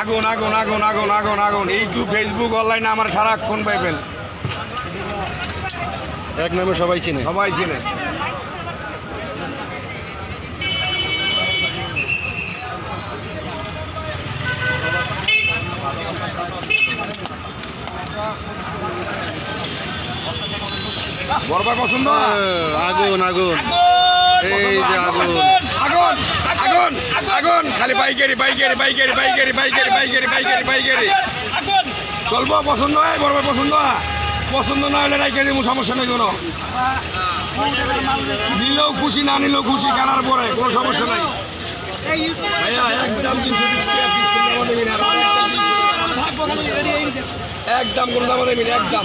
আগুন আগুন আগুন আগুন আগুন আগুন। ইউটিউব ফেসবুক অনলাইনে আমার সারাক্ষণ পাইবেন এক নামে সবাই চিনে। সবাই চিনে। বরবার পছন্দ? আগুন আগুন। এই যে আগুন। আগুন! খালি বাইকেরি বাইকেরি বাইকেরি বাইকেরি বাইকেরি বাইকেরি বাইকেরি বাইকেরি চলবো, পছন্দ হয় বরবার পছন্দ পছন্দ না হলে রাইকে দিব সমস্যা নেই কোনো। নিলেও খুশি, না নিলেও খুশি, কেনার পরে, কোনো সমস্যা নাই। একদম কোনো দেবেন একদম।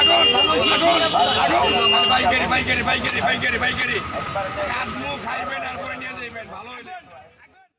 আগুন আগুন আগুন বাইকেরি বাইকেরি বাইকেরি বাইকেরি বাইকেরি খাইবে